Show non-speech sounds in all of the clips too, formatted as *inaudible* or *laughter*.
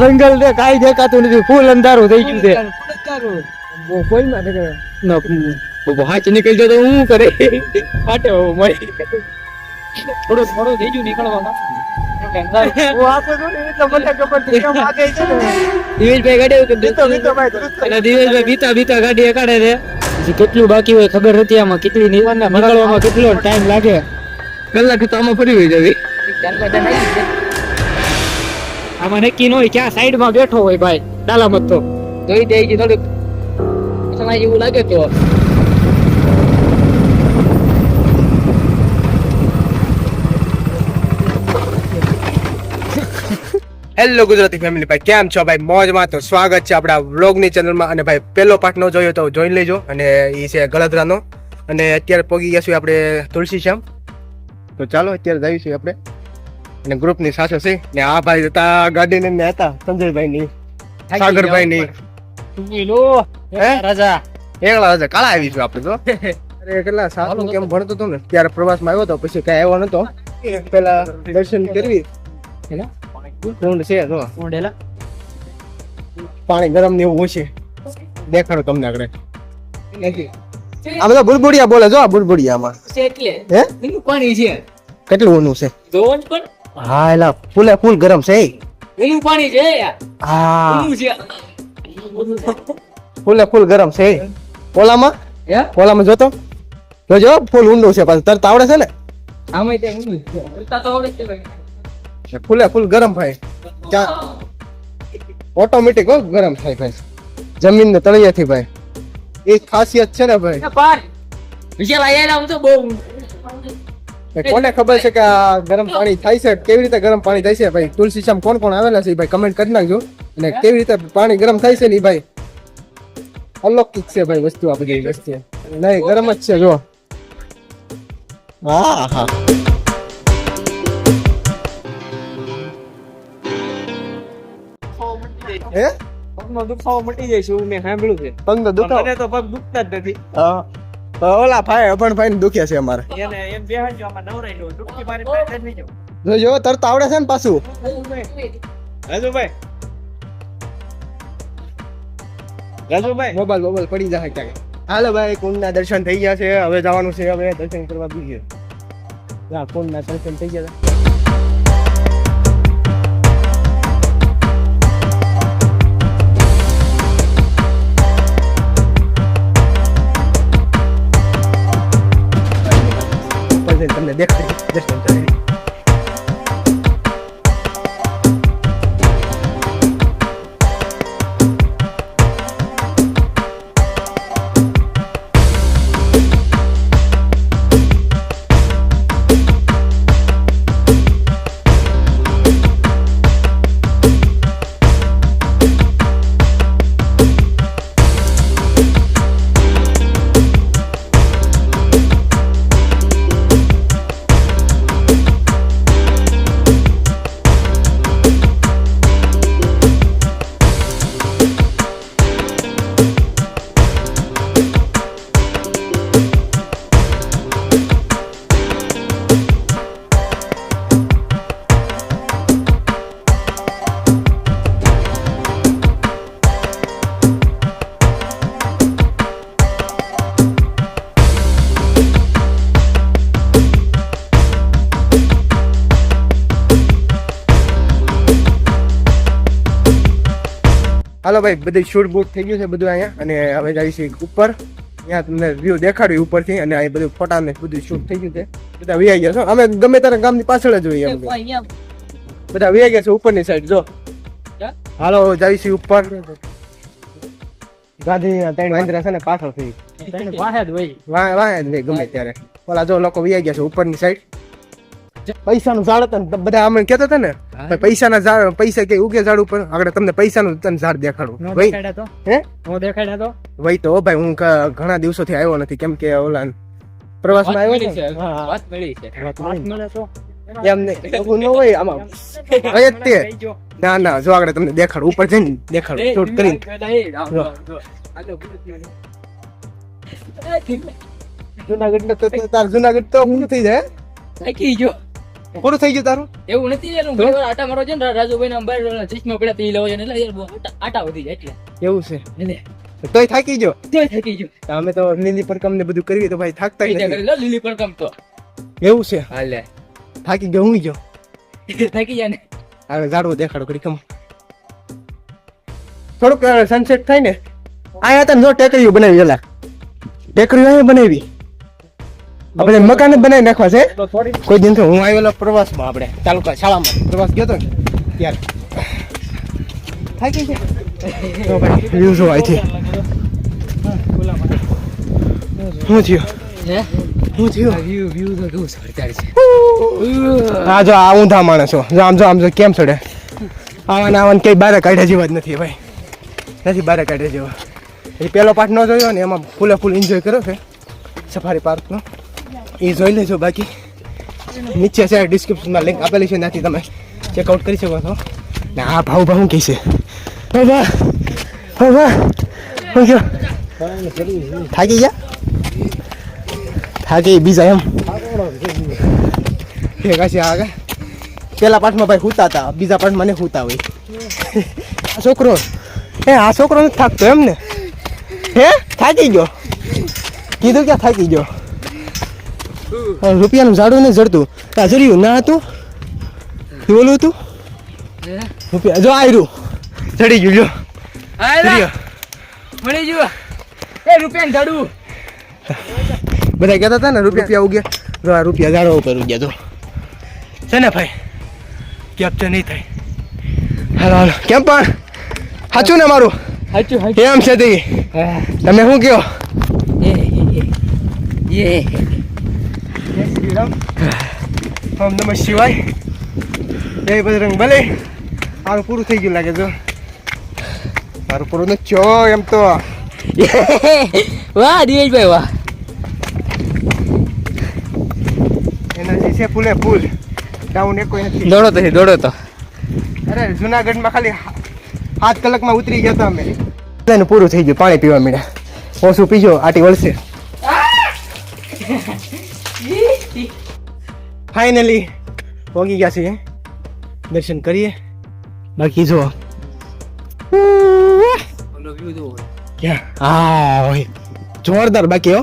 જંગલ ને કઈ દેખાતું નથી. ફૂલ અંધારું થઈ ગયું છે. કોઈ માં હાચ નીકળી જતો તો હું કરે? ફાટે મળી થોડું થોડું થઈ ગયું નીકળવામાં કેટલું બાકી હોય ખબર નથી આમાં. કેટલી નીકળવામાં કેટલો ટાઈમ લાગે. કલાક તો આમાં ફરી હોય જવી. આમાં નક્કી ન હોય ક્યાં સાઈડમાં બેઠો હોય ભાઈ ડાલામત તો. જોઈ દે કે થોડુંક. સમય એવું લાગે તો. હેલો ગુજરાતી ફેમિલી ભાઈ કેમ છો ભાઈ? મોજમાં તો સ્વાગત છે આપણા વ્લોગની ચેનલમાં અને ભાઈ પહેલો પાર્ટ નો જોયો તો જોઈ લેજો. અને એ છે ગળદરાનો અને અત્યારે પોગી ગયા છીએ આપણે તુલસી શ્યામ તો ચાલો અત્યારે જઈશું આપણે. અને ગ્રુપની સાથે છે. ને આ ભાઈ હતા ગાડી ને હતા સંજયભાઈ ની સાગરભાઈ ની? રાજા. એકલા રાજા કાળા આવીશું *laughs* આપણે તો. અરે કેટલા સારું કેમ ભણતો હતો ને? ત્યારે પ્રવાસમાં આવ્યો હતો પછી કઈ આવ્યો નતો. પેલા દર્શન કરવી. કુંડ છે તો? પાણી ગરમ ને એવું છે. દેખાડો તમને આગળ. આ બધા બુડબુડિયા બોલે જો આ બુડબુડિયામાં. એટલે? હે? પાણી છે. કેટલું ઓનું છે? જોવો પણ? હા એલા ફૂલે ફૂલ ગરમ છે એ. પાણી છે હા. ફૂલે ફૂલ ગરમ છે પોલામાં ઓલામાં? હે? ઓલામાં જોતો? જોજો ફૂલ ઊંડું છે પાછું તરત આવડે છે ને? આમાં તે ઊંડું છે. તરતા તો આવડે છે ભાઈ. ફૂલે ફૂલ ગરમ ભાઈ ઓટોમેટિક ગરમ થાય ભાઈ. જમીન ને તળિયાથી ભાઈ. એ ખાસિયત છે ને ભાઈ? પાર. વિશાલ આયા આમ તો બહુ. કોને ખબર છે કે આ ગરમ પાણી થાય છે? કેવી રીતે ગરમ પાણી થાય છે? ભાઈ તુલસી શ્યામ કોણ કોણ આવેલા છે ભાઈ? કમેન્ટ કરી નાખજો. અને કેવી રીતે પાણી ગરમ થાય છે ને ભાઈ? અલૌકિક છે ભાઈ વસ્તુ આ બધી વસ્તુ. નહીં ગરમ જ છે જો. હા હા હે? પગનો દુખાવો મટી જાય છે એવું મેં સાંભળ્યું છે. પગ દુખાવો? મને તો પગ દુખતા જ નથી. હા. ઓલા ભાઈ અભણ ભાઈ ને દુખ્યા છે અમારે. એને એમ બેહાડજો આમાં નવરાઈ દો દુખી મારી પાસે નહીં જો જો તરત આવડે છે ને પાછું. રાજુભાઈ રાજુભાઈ મોબાઈલ મોબાઈલ પડી જાય ક્યાંક. હાલો ભાઈ કુંડના દર્શન થઈ ગયા છે. હવે જવાનું છે હવે દર્શન કરવા બીજે. હા કુંડના દર્શન થઈ ગયા તમને દેખાય. દર્શન હાલો ભાઈ બધું શૂટ બૂટ થઈ ગયું છે બધું અહીંયા. અને હવે છે ઉપર. અહીંયા તમને વ્યૂ દેખાડ્યું ઉપરથી અને અહીં બધું ફોટા ને બધું શૂટ થઈ ગયું છે. બધા વી ગયા છો. અમે ગમે ત્યારે ગામની પાછળ જ હોઈએ બધા વી ગયા છે ઉપરની સાઈડ જો. હાલો છે ઉપર. ગાંધી ત્રણ વાંદરા છે ને પાછળ થઈ વાહે જ હોય. વાહ જ નહીં ગમે ત્યારે. ઓલા જો લોકો વી ગયા છે ઉપરની સાઈડ પૈસાનું ઝાડ હતા બધા અમે કહેતા હતા ને પૈસાના ઝાડ પૈસા કે ઉગે ઝાડ ઉપર? આગળ તમને પૈસાનું તને ઝાડ દેખાડું. ભાઈ તો? હે? હું દેખાડ્યા તો? ભાઈ તો ભાઈ હું ઘણા દિવસોથી આવ્યો નથી. કેમ કે ઓલા પ્રવાસમાં આવ્યો છે. વાત મળી છે. વાત મળી. તો? એમ નહીં. એવું ન હોય આમાં. હોય જ તે ના ના જો આગળ તમને દેખાડું. ઉપર જઈને દેખાડું. શૂટ કરીને. જુનાગઢ તો તો તાર જુનાગઢ તો હું થઈ જાય થાકી ગયો. પૂરું થઈ ગયું તારું? એવું નથી યાર હું ઘણીવાર આટા મારો છે ને રાજુભાઈ ના બાર ઓલા ચશ્મા પડ્યા તે લેવો છે એટલે યાર આટા- વધી જાય એટલે. એવું છે. એટલે તોય થાકી ગયો? તોય થાકી ગયો. અમે તો લીલી પર કમ ને બધું કરીએ તો ભાઈ થાકતા નથી. લીલી પરકમ તો. એવું છે? હાલે. થાકી ગયો હું ગયો. *laughs* થાકી જાય ને. હવે ઝાડવો દેખાડો ઘડી કમ થોડુંક સનસેટ થાય ને. આયા હતા ને જો ટેકરીઓ બનાવી એલા ટેકરીઓ અહીંયા બનાવી. આપણે મકાન જ બનાવી નાખવા છે? કોઈ દિન હું આવેલો પ્રવાસમાં આપણે તાલુકા શાળામાં. પ્રવાસ ગયો તો ને? ત્યારે. થાકી ભાઈ વ્યૂ જો અહીંથી શું થયું? હે? થયું? વ્યૂ વ્યૂ તો કેવું સરદાર છે? હા જો આ ઊંધા માણસો જો આમ જો આમ જો કેમ ચડે? આવાને આવાને કઈ બારે કાઢ્યા જેવા જ નથી ભાઈ. નથી બારે કાઢ્યા જેવા. એ પહેલો ન જોયો ને એમાં ફૂલે ફૂલ એન્જોય કર્યો છે. સફારી પાર્કનો એ જોઈ લેજો બાકી. નીચે છે ડિસ્ક્રિપ્શનમાં લિંક આપેલી છે, ત્યાંથી તમે ચેકઆઉટ કરી શકો છો. ને આ ભાવ ભાવ કહે છે. થાકી ગયા? થાકી બીજા એમ. છે આગળ. પેલા પાઠમાં ભાઈ હુતા હતા, બીજા પાઠમાં મને હુતા હોય. આ છોકરો. હે આ છોકરો નથી થાકતો એમ ને હે? થાકી ગયો. કીધું ક્યાં થાકી ગયો? રૂપિયાનું ઝાડું ને જડતું. આ જડ્યું ના હતું? બોલું ઓલું હતું? રૂપિયા જો આયરું. ચડી ગયું જો. મળી ગયો. એ રૂપિયા ઝાડું. બધા કહેતા હતા ને રૂપિયા ઉગ્યા. જો આ રૂપિયા ઝાડવા ઉપર ઉગ્યા જો. છે ને ભાઈ? કેપ્ચર નહીં થાય. હાલો હાલો. કેમ પણ? સાચું ને મારું? સાચું એમ છે તે? તમે શું કહો? એ. એ ઓમ નમઃ શિવાય. જય બજરંગ ભલે મારું પૂરું થઈ ગયું લાગે જો. મારું પૂરું નથી છો એમ તો. વાહ દિવેશભાઈ વાહ. એનર્જી છે ફૂલે ફૂલ. ડાઉન એક કોઈ નથી. દોડો તો દોડો તો. અરે જુનાગઢમાં ખાલી સાત કલાકમાં ઉતરી ગયા હતા અમે. એનું પૂરું થઈ ગયું પાણી પીવા મળ્યા ઓછું પીજો આટી વળશે. *laughs* ફાઇનલી પહોંચી ગયા છીએ દર્શન કરીએ બાકી જો ક્યાં હા હોય જોરદાર બાકી હો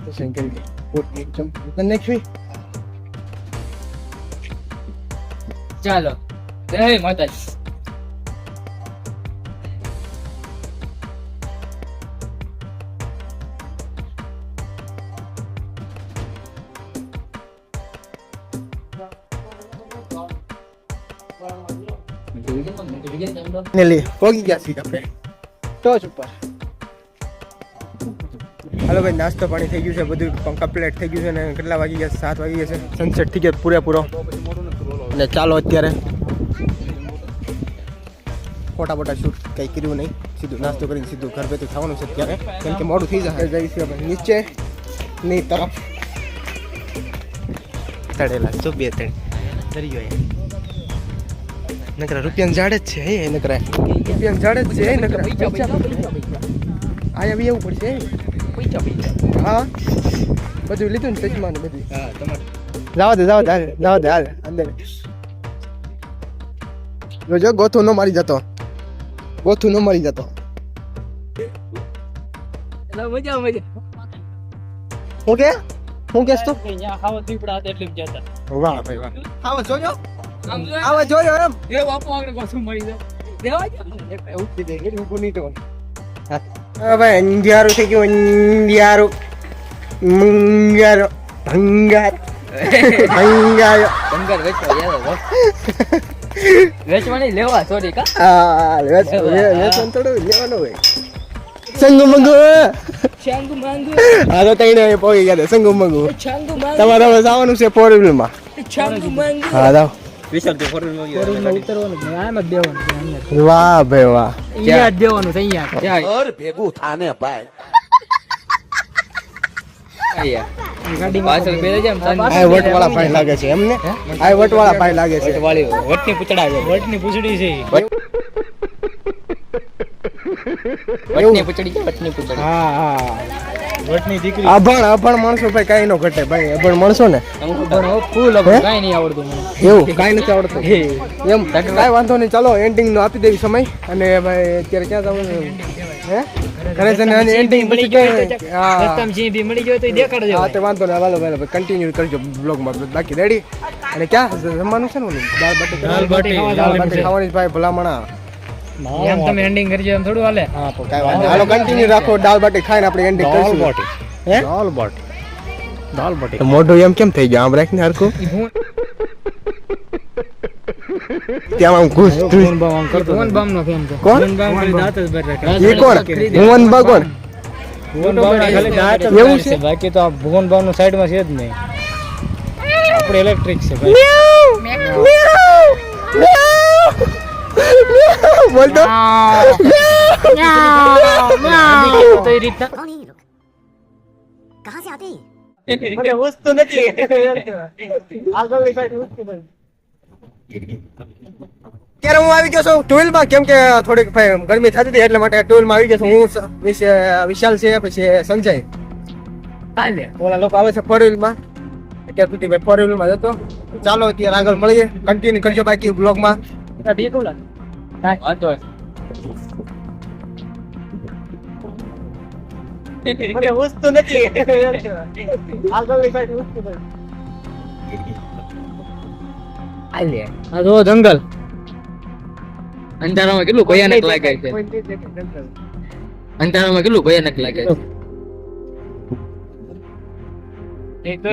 દર્શન કરીએ પોટની ચંપલ નાખવી ચાલો જય માતાજી ફાઇનલી પહોંચી ગયા છીએ આપણે ટોચ ઉપર હાલો ભાઈ નાસ્તો પાણી થઈ ગયું છે બધું કમ્પ્લીટ થઈ ગયું છે ને કેટલા વાગી ગયા સાત વાગી ગયા છે સનસેટ થઈ ગયો પૂરેપૂરો એટલે ચાલો અત્યારે ફોટા ફોટા શૂટ કંઈ કર્યું નહીં સીધું નાસ્તો કરીને સીધું ઘર બેઠું થવાનું છે અત્યારે કેમ કે મોડું થઈ જાય જઈશું આપણે નીચે ની તરફ તળેલા જો બે ત્રણ દરિયો નકરા રૂપિયાનું ઝાડ જ છે એ નકરા. રૂપિયાનું ઝાડ જ છે એ નકરા. આયા બી એવું પડશે હા. બધું લીધું ને ચશ્મા ને બધું જાવા દે જાવા દે હાલ જાવા દે હાલ અંદર. જો ગોથું ન મારી જતો. ગોથું ન મારી જતો. મજા મજા. હું કે? હું કેસ તો? અહીંયા ખાવા દીપડા એટલે જતા વાહ ભાઈ વાહ. આવો જોજો આવો જોયો એમ? એ બાપુ આગળ પાછું મળી જાય. દેવા જ ઉઠી ઊભું નહીં થવાનું હા. ભાઈ થઈ ગયું અંધિયારું? મંગારો. ભંગાર. ભંગારો. બંગાર વેચવા યાર વેચવાની લેવા સોરી કા? આ વેચ વેચ થોડું લેવાનું હોય. સંગુ મંગુ ચાંગુ માંગુ. આ તો તઈને પહોંચી ગયા સંગુ મંગુ. તમારે હવે જવાનું છે ફોર વ્હીલમાં. માંગુ. હા જાઓ. ઉતરવાનું આમ જ દેવાનું વાહ ભાઈ વાહ. અહીંયા જ દેવાનું છે અહીંયા ઘર ભેગું થાને ભાઈ. પાછળ બેસી જાય આ વટવાળા ભાઈ લાગે છે એમને? આ વટવાળા ભાઈ લાગે છે. વાળી વટની પૂછડા છે. વટની દીકરી. અભણ અભણ માણસો ભાઈ કાંઈ નો ઘટે ભાઈ અભણ માણસો ને. ફૂલ અભણ કાંઈ નહીં આવડતું મને. એવું? કાંઈ નથી આવડતું. એમ. કાંઈ વાંધો નહીં ચાલો એન્ડિંગ નો આપી દેવી સમય. અને ભાઈ અત્યારે ક્યાં જવાનું હે? ઘરે જઈને એન્ડિંગ હા. રસ્તામાં બી મળી ગયો તો દેખાડજો. હા તો વાંધો નહીં. વાલો ભાઈ કન્ટિન્યુ કરજો બ્લોગમાં બાકી રેડી અને ક્યાં? જમવાનું છે ને? દાળ બાટી દાળ બાટી, ખાવાની ભાઈ ભલામણા. એમ તમે એન્ડિંગ કરજો એમ થોડું હાલે. હા તો કાઈ વાંધો હાલો કન્ટિન્યુ રાખો દાળ બાટી ખાઈને આપણે એન્ડિંગ કરીશું. હે? દાળ બાટી. દાળ બાટી. મોઢું એમ કેમ થઈ ગયું? આમ રાખીને હરખું? ત્યાં આમ ઘૂસ ઘૂસ. ભુવન બામ નો ફેમ છે. કોણ? દાંત જ બર રાખે. એ કોણ? ભુવન બા કોણ? ભુવન બાવના ખાલી દાંત જ એવું છે? બાકી તો આ ભુવન છે જ નહીં. આપણે ઇલેક્ટ્રિક છે ભાઈ. બોલ તો તો એ રીતના? કહા સે આતે મને હું આવી ગયો છું ટ્વેલમાં. કેમ કે થોડીક ગરમી થતી હતી એટલા માટે ટ્વેલમાં આવી ગયો છું. હું વિશાલ છે પછી સંજય. કાલે. ઓલા લોકો આવે છે ફોરવ્હીલમાં અત્યાર સુધી મેં ફોરવ્હીલમાં જતો ચાલો અત્યારે આગળ મળીએ. કન્ટિન્યુ કરજો બાકી બ્લોગમાં બે કલાક. વાંધો નથી. આ જો જંગલ. અંધારામાં કેટલું ભયાનક લાગે છે? અંધારામાં કેટલું ભયાનક લાગે છે?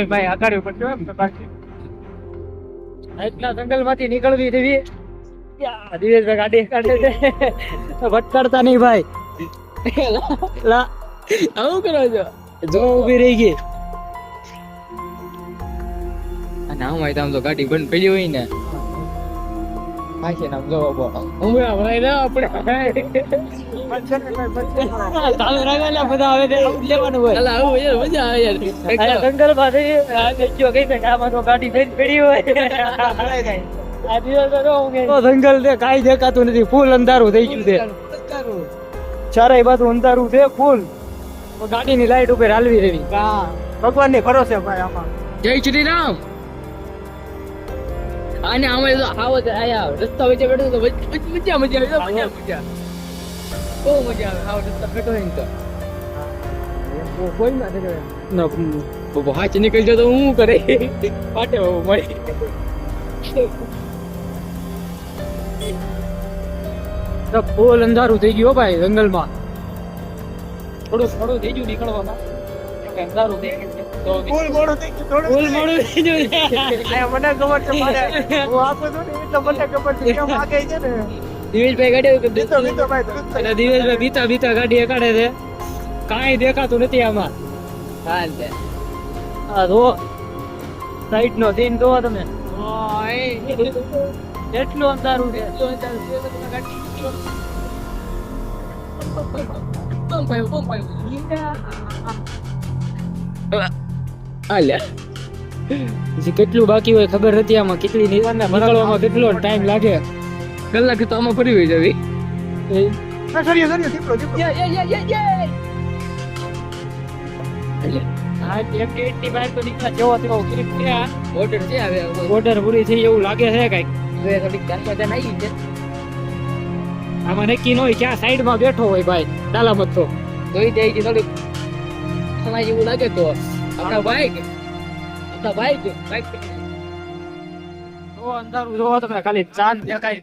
ભાઈ આકાડ્યું પડશે એમ એટલા જંગલમાંથી નીકળવી દેવી. દિવેશભાઈ ગાડી કાઢે છે ભટકાડતા નહીં ભાઈ લા આવું કરો છો જો ઊભી રહી ગઈ અને આમ હોય તો આમ તો ગાડી બંધ પડી હોય ને આખી નામ જો બો હું આપણે આપણે ચાલુ રાખેલા બધા આવે લેવાનું હોય અલા આવું યાર મજા આવે યાર જંગલમાંથી આ દેખ્યો કઈ ને આમાં તો ગાડી બંધ પડી હોય તો જંગલ છે કાઈ દેખાતું નથી. ફૂલ અંધારું થઈ ગયું છે. ચારે બાજુ અંધારું છે ફૂલ. ગાડીની લાઈટ ઉપર હાલવી રહી ભગવાનની ભરોસે ભાઈ આમાં. જય શ્રી રામ અને તો આવો આયા રસ્તા વચ્ચે બેઠો તો મજા મજા આવે મજા મજા બહુ મજા આવે આવો રસ્તા બેઠો હોય તો. કોઈ ના દેખાય. ના બહુ હાચ નીકળી જાય તો હું કરે? *laughs* પાટે મળી. તો ફૂલ અંધારું થઈ ગયું ભાઈ જંગલમાં. થોડું થોડું થઈ ગયું નીકળવામાં. અંધારું થઈ ગયું ફૂલ મોડું થઈ ગયું થોડું ફૂલ મોડું થઈ ગયું મને ખબર છે મારે હું આપું છું ને એટલે મને ખબર છે કેમ આગે છે ને. દિવેશભાઈ ગાડી ભાઈ. દિવેશભાઈ બીતા બીતા ગાડી કાઢે છે. કાંઈ દેખાતું નથી આમાં. હાલ છે. આ જો સાઈડ નો સીન જોવા તમે. એટલું અંધારું છે એટલું અંધારું છે તમે ગાડી પંપાયું, પંપાયું. હાલ્યા. પછી કેટલું બાકી હોય ખબર નથી આમાં કેટલી નીકળવામાં કેટલો ટાઈમ લાગે. કલાક તો આમાં ફરી હોય જવી. ઓર્ડર સરિયો, સરિયો, દીપડો, દીપડો. બોર્ડર પૂરી થઈ એવું લાગે છે કંઈક? આમાં નક્કી ન હોય ક્યાં સાઈડમાં બેઠો હોય ભાઈ ડાલામત તો. જોઈ જાય કે થોડીક સમાજ એવું લાગે તો. આપણા બાઈક આપણા બાઈક બાઈક અંધારું જોવો તમે ખાલી ચાંદ દેખાય.